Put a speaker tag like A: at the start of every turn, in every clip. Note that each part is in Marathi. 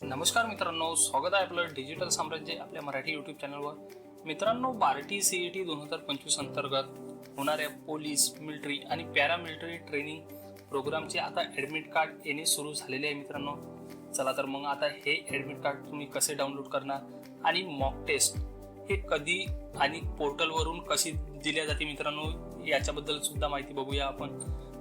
A: नमस्कार मित्रांनो स्वागत आहे आपलं डिजिटल साम्राज्य आपल्या मराठी यूट्यूब चॅनलवर मित्रांनो बार्टी सी ई टी दोन हजार पंचवीस अंतर्गत होणाऱ्या पोलीस मिलिटरी आणि पॅरामिलिटरी ट्रेनिंग प्रोग्रामचे आता ॲडमिट कार्ड येणे सुरू झालेले आहे मित्रांनो. चला तर मग आता हे ॲडमिट कार्ड तुम्ही कसे डाउनलोड करणार आणि मॉक टेस्ट हे कधी आणि पोर्टलवरून कशी दिल्या जाते मित्रांनो याच्याबद्दल सुद्धा माहिती बघूया आपण.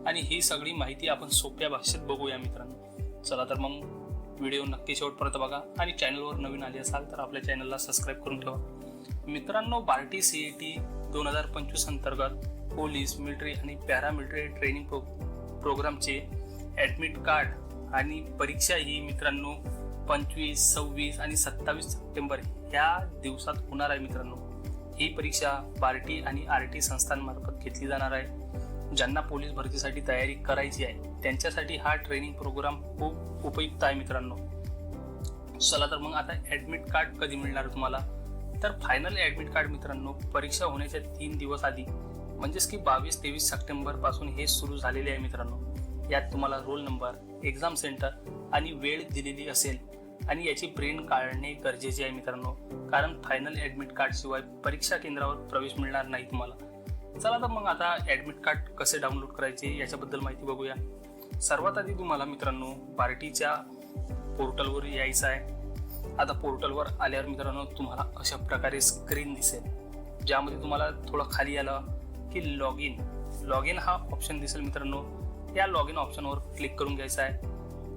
A: आणि ही सगळी माहिती आपण सोप्या भाषेत बघूया मित्रांनो. चला तर मग व्हिडिओ नक्की शेवटपर्यंत बघा. आणि चॅनलवर नवीन आले असाल तर आपल्या चॅनलला सबस्क्राईब करून ठेवा. मित्रांनो बार्टी सी ई टी दोन हजार पंचवीस अंतर्गत पोलीस मिलिटरी आणि पॅरामिलिटरी ट्रेनिंग प्रो प्रोग्रामचे ॲडमिट कार्ड आणि परीक्षा ही मित्रांनो पंचवीस सव्वीस आणि सत्तावीस सप्टेंबर ह्या दिवसात होणार आहे मित्रांनो. ही परीक्षा बार्टी आणि आर टी संस्थांमार्फत घेतली जाणार आहे. ज्यांना पोलीस भरतीसाठी तयारी करायची आहे त्यांच्यासाठी हा ट्रेनिंग प्रोग्राम खूप उपयुक्त आहे मित्रांनो. चला तर मग आता ॲडमिट कार्ड कधी मिळणार तुम्हाला? तर फायनल ॲडमिट कार्ड मित्रांनो परीक्षा होण्याच्या तीन दिवस आधी म्हणजेच की बावीस तेवीस सप्टेंबरपासून हे सुरू झालेले आहे मित्रांनो. यात तुम्हाला रोल नंबर एक्झाम सेंटर आणि वेळ दिलेली असेल. आणि याची प्रिंट काढणे गरजेचे आहे मित्रांनो. कारण फायनल ॲडमिट कार्डशिवाय परीक्षा केंद्रावर प्रवेश मिळणार नाही तुम्हाला. चला तर मग आता ॲडमिट कार्ड कसे डाउनलोड करायचे याच्याबद्दल माहिती बघूया. सर्वात आधी तुम्हाला मित्रांनो पार्टीच्या पोर्टलवर यायचं आहे. आता पोर्टलवर आल्यावर मित्रांनो तुम्हाला अशा प्रकारे स्क्रीन दिसेल. ज्यामध्ये तुम्हाला थोडं खाली आलं की लॉग इन लॉग इन हा ऑप्शन दिसेल मित्रांनो. या लॉग इन ऑप्शनवर क्लिक करून घ्यायचा आहे.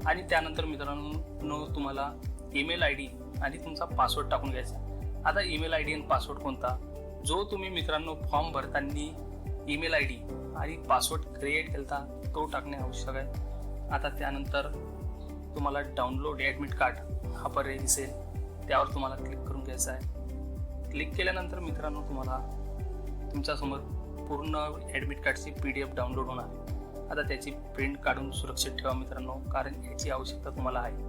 A: आणि त्यानंतर मित्रांनो तुम्हाला ईमेल आय डी आणि तुमचा पासवर्ड टाकून घ्यायचा आहे. आता ईमेल आय डी आणि पासवर्ड कोणता? जो तुम्ही मित्रांनो फॉर्म भरताना ईमेल आय डी आणि पासवर्ड क्रिएट केलता तो टाकणे आवश्यक आहे. आता त्यानंतर तुम्हाला डाउनलोड ॲडमिट कार्ड हा पर्याय दिसेल. त्यावर तुम्हाला क्लिक करून घ्यायचं आहे. क्लिक केल्यानंतर मित्रांनो तुम्हाला तुमच्यासमोर पूर्ण ॲडमिट कार्डची पी डी एफ डाउनलोड होणार. आता त्याची प्रिंट काढून सुरक्षित ठेवा मित्रांनो कारण याची आवश्यकता तुम्हाला आहे.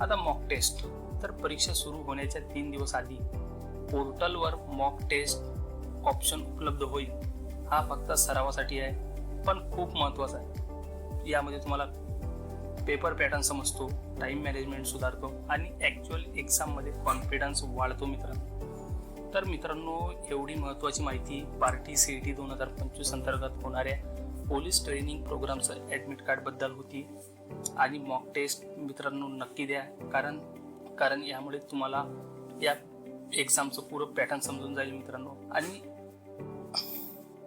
A: आता मॉक टेस्ट तर परीक्षा सुरू होण्याच्या तीन दिवस आधी पोर्टलवर मॉक टेस्ट ऑप्शन उपलब्ध होईल. हा फक्त सरावासाठी आहे पण खूप महत्त्वाचा आहे. यामध्ये तुम्हाला पेपर पॅटर्न समजतो टाईम मॅनेजमेंट सुधारतो आणि ॲक्च्युअल एक्झाममध्ये कॉन्फिडन्स वाढतो मित्रांनो. तर मित्रांनो एवढी महत्त्वाची माहिती पार्टी सी ई टी दोन हजार पंचवीस अंतर्गत होणाऱ्या पोलीस ट्रेनिंग प्रोग्रामचं ॲडमिट कार्डबद्दल होती. आणि मॉक टेस्ट मित्रांनो नक्की द्या कारण कारण यामुळे तुम्हाला या एक्झामचं पुरं पॅटर्न समजून जाईल मित्रांनो. आणि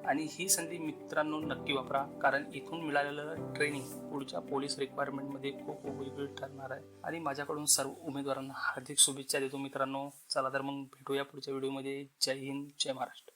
A: आणि ही संधी मित्रांनो नक्की वापरा कारण इथून मिळालेलं ट्रेनिंग पुढच्या पोलीस रिक्वायरमेंटमध्ये खूप उपयोगी ठरणार आहे. आणि माझ्याकडून सर्व उमेदवारांना हार्दिक शुभेच्छा देतो मित्रांनो. चला तर मग भेटूया पुढच्या व्हिडिओमध्ये जय हिंद जय महाराष्ट्र.